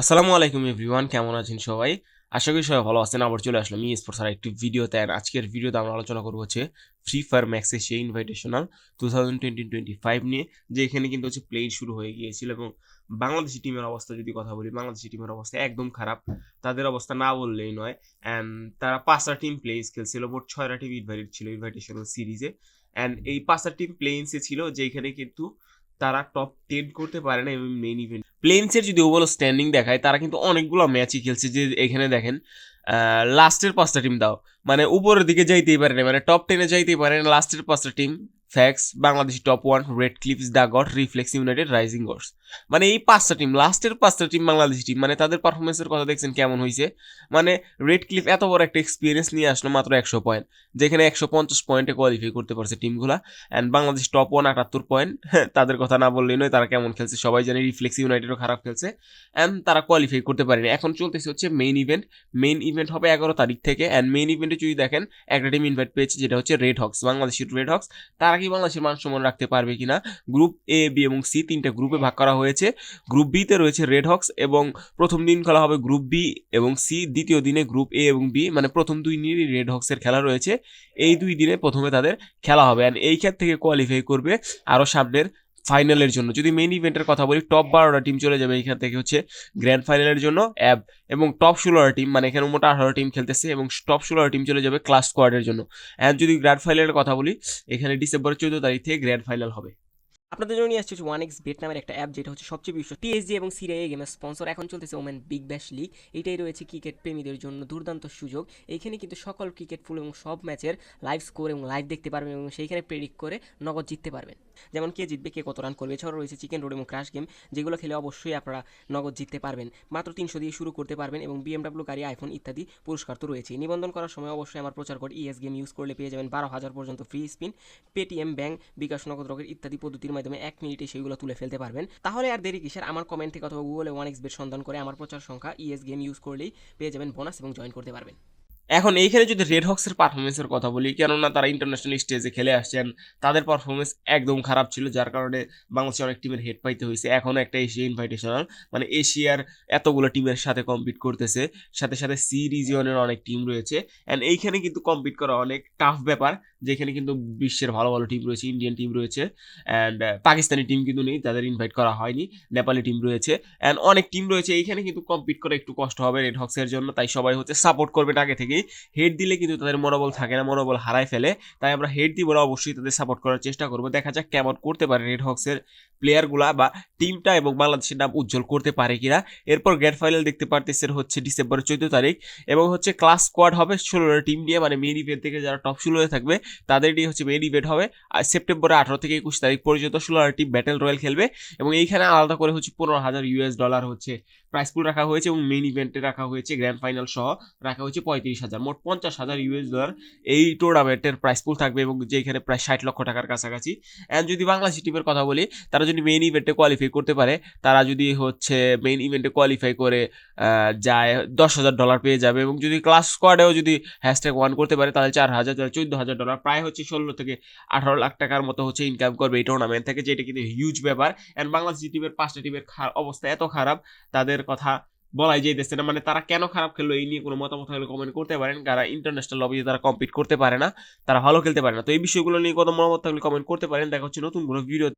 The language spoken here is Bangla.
আসসালামু আলাইকুম এভরিওয়ান, কেমন আছেন সবাই? আশা করি সবাই ভালো আছেন। আবার চলে আসলাম ই স্পোর্টস আর একটি ভিডিওতে। আর আজকের ভিডিওতে আমরা আলোচনা করব হচ্ছে ফ্রি ফায়ার ম্যাক্স সেই invitational two thousand twenty twenty five নিয়ে যে এখানে কিন্তু হচ্ছে প্লেইন শুরু হয়ে গিয়েছিল এবং বাংলাদেশি টিমের অবস্থা যদি কথা বলি, বাংলাদেশি টিমের অবস্থা একদম খারাপ। তাদের অবস্থা না বললেই নয়। অ্যান্ড তারা পাঁচটা টিম প্লেইন্স খেলছিল। মোট ছয়টা টিম ইনভাইটেড ছিল ইনভাইটেশনাল সিরিজে অ্যান্ড এই পাঁচটা টিম প্লেইন্সে ছিল, যেখানে কিন্তু তারা টপ টেন করতে পারে না এবং মেইন ইভেন্ট প্লেন্সের যদি ওভারঅল স্ট্যান্ডিং দেখায়, তারা কিন্তু অনেকগুলো ম্যাচই খেলছে যে এখানে দেখেন লাস্টের পাঁচটা টিম দাও। মানে উপরের দিকে যাইতেই পারে না মানে টপ টেনে যাইতেই পারে না লাস্টের পাঁচটা team fax Bangladesh top one red clips the god reflex united rising gods মানে এই পাঁচটা টিম লাস্টের পাঁচটা টিম বাংলাদেশ টিম মানে তাদের পারফরমেন্সের কথা দেখছেন কেমন হয়েছে? মানে রেড ক্লিপ এত বড় একটা এক্সপিরিয়েন্স নিয়ে আসলো মাত্র একশো পয়েন্ট যেখানে একশো পঞ্চাশ পয়েন্টে কোয়ালিফাই করতে পারছে টিমগুলা অ্যান্ড বাংলাদেশ টপ ওয়ান আটাত্তর পয়েন্ট তাদের কথা না বললেই নয়, তারা কেমন খেলছে সবাই জানে রিফ্লেক্স ইউনাইটেডও খারাপ খেলছে। অ্যান্ড তারা কোয়ালিফাই করতে পারেনি। এখন চলতেছে হচ্ছে মেইন ইভেন্ট মেইন ইভেন্ট হবে এগারো তারিখ থেকে। অ্যান্ড মেইন ইভেন্টে যদি দেখেন, একটা টিম ইনভাইট পেয়েছে, যেটা হচ্ছে রেড হক্স বাংলাদেশের রেড হক্স তারা কি বাংলাদেশের মান সমান রাখতে পারবে কিনা? গ্রুপ এ বি এবং সি তিনটা গ্রুপে ভাগ করা হয়েছে। গ্রুপ বিতে রয়েছে রেড হক্স এবং প্রথম দিন খেলা হবে গ্রুপ বি এবং সি দ্বিতীয় দিনে গ্রুপ এ এবং বি মানে প্রথম দুই দিনই রেড হক্সের খেলা রয়েছে। এই দুই দিনে প্রথমে তাদের খেলা হবে। অ্যান্ড এই ক্ষেত্র থেকে কোয়ালিফাই করবে? আরও সামনের ফাইনালের জন্য। যদি মেইন ইভেন্টের কথা বলি টপ বারোটা টিম চলে যাবে এখান থেকে হচ্ছে গ্র্যান্ড ফাইনালের জন্য অ্যাব এবং টপ ষোলোটা টিম মানে এখানে মোটা আঠারো টিম খেলতেছে এবং টপ ষোলোটা টিম চলে যাবে ক্লাস স্কোয়াডের জন্য। অ্যান্ড যদি গ্র্যান্ড ফাইনালের কথা বলি, এখানে ডিসেম্বরের চোদ্দ তারিখ থেকে গ্র্যান্ড ফাইনাল হবে। আপনাদের জন্য নিয়ে আসছে হচ্ছে ওয়ান এক্স বেট নামের একটা অ্যাপ যেটা হচ্ছে সবচেয়ে বিশ্ব টিএসজি এবং সিরিয়া গেমের স্পন্সর এখন চলতেছে ওমেন বিগ ব্যাশ লিগ এটাই রয়েছে ক্রিকেট প্রেমীদের জন্য দুর্দান্ত সুযোগ। এইখানে কিন্তু সকল ক্রিকেট ফুল এবং সব ম্যাচের লাইভ স্কোর এবং লাইভ দেখতে পারবেন এবং সেইখানে প্রেডিক্ট করে নগদ জিততে পারবেন। যেমন কে জিতবে, কে কত রান করবে, এছাড়াও রয়েছে চিকেন রোড এবং ক্রাশ গেম যেগুলো খেলে অবশ্যই আপনারা নগদ জিততে পারবেন। মাত্র তিনশো দিয়ে শুরু করতে পারবেন এবং বিএমডাব্লিউ গাড়ি আইফোন ইত্যাদি পুরস্কার তো রয়েছে নিবন্ধন করার সময় অবশ্যই আমার প্রচার কোড ইএস গেম ইউজ করলে পেয়ে যাবেন বারো হাজার পর্যন্ত free spin Paytm bank bKash Nagad Rocket ইত্যাদি পদ্ধতির মাধ্যমে এক মিনিটে সেগুলো তুলে ফেলতে পারবেন। তাহলে আর দেরি কিসের? আমার কমেন্ট থেকে অথবা গুগলে ওয়ান এক্স বেট সন্ধান করে আমার প্রচার সংখ্যা ইএস গেম ইউজ করলেই পেয়ে যাবেন বোনাস এবং জয়েন করতে পারবেন। এখন এইখানে যদি রেড হক্সের পারফরমেন্সের কথা বলি, কেননা তারা ইন্টারন্যাশনাল স্টেজে খেলে আসছেন, তাদের পারফরমেন্স একদম খারাপ ছিল, যার কারণে বাংলাদেশে অনেক টিমের হেড পাইতে হয়েছে। এখনও একটা এশিয়া ইনভাইটেশনাল মানে এশিয়ার এতগুলো টিমের সাথে কম্পিট করতেছে, সাথে সাথে সি রিজিয়নের অনেক টিম রয়েছে। অ্যান্ড এইখানে কিন্তু কম্পিট করা অনেক টাফ ব্যাপার, যেখানে কিন্তু বিশ্বের ভালো ভালো টিম রয়েছে ইন্ডিয়ান টিম রয়েছে অ্যান্ড পাকিস্তানি টিম কিন্তু নেই, তাদের ইনভাইট করা হয়নি নেপালি টিম রয়েছে অ্যান্ড অনেক টিম রয়েছে। এইখানে কিন্তু কম্পিট করা একটু কষ্ট হবে রেড হক্সের জন্য, তাই সবাই হচ্ছে সাপোর্ট করবেন আগে হেড দিলে কিন্তু তাদের মনোবল থাকে না, মনোবল হারায় ফেলে। তাই আমরা হেড দিব অবশ্যই তাদের সাপোর্ট করার চেষ্টা করব। দেখা যাক কেমন করতে পারে রেড হক্সের প্লেয়ারগুলা বা টিমটা এবং বাংলাদেশের নাম উজ্জ্বল করতে পারে কিনা। এরপর গ্র্যান্ড ফাইনাল দেখতে পারতেছেন হচ্ছে ডিসেম্বরের চোদ্দ তারিখ এবং হচ্ছে ক্লাস স্কোয়াড হবে ষোলোটা টিম নিয়ে মানে মেন ইভেন্ট থেকে যারা টপ ষোলোতে থাকবে তাদের নিয়ে হচ্ছে মেন ইভেন্ট হবে আর সেপ্টেম্বরের আঠারো থেকে একুশ তারিখ পর্যন্ত ষোলোটা টিম ব্যাটেল রয়্যাল খেলবে এবং এইখানে আলাদা করে হচ্ছে পনেরো হাজার ইউএস ডলার হচ্ছে প্রাইস পুল রাখা হয়েছে এবং মেইন ইভেন্টে রাখা হয়েছে গ্র্যান্ড ফাইনাল সহ রাখা হয়েছে পঁয়ত্রিশ হাজার, মোট পঞ্চাশ হাজার ইউএস ডলার এই টুর্নামেন্টের প্রাইস পুল থাকবে এবং যেখানে প্রায় ষাট লক্ষ টাকার কাছাকাছি। অ্যান্ড যদি বাংলাদেশ টিমের কথা বলি, তারা যদি মেইন ইভেন্টে কোয়ালিফাই করতে পারে, তারা যদি হচ্ছে মেইন ইভেন্টে কোয়ালিফাই করে যায়, দশ হাজার ডলার পেয়ে যাবে এবং যদি ক্লাস স্কোয়াডেও যদি হ্যাশট্যাগ ওয়ান করতে পারে, তাহলে চার হাজার, তাহলে চোদ্দ হাজার ডলার প্রায় হচ্ছে ষোলো থেকে আঠারো লাখ টাকার মতো হচ্ছে ইনকাম করবে এই টুর্নামেন্ট থেকে, যেটা কিন্তু হিউজ ব্যাপার। অ্যান্ড বাংলাদেশ টিমের পাঁচটা টিমের অবস্থা এত খারাপ, তাদের কথা বলাই যাইতেছে না। মানে তারা কেন খারাপ খেললো এই নিয়ে কোনো মতামত হলে কমেন্ট করতে পারেন। যারা ইন্টারন্যাশনাল লবিতে তারা কম্পিট করতে পারে না, তারা ভালো খেলতে পারে না। তো এই বিষয়গুলো নিয়ে কত মতামত থাকলে কমেন্ট করতে পারেন। দেখা হচ্ছে নতুন কোনো ভিডিও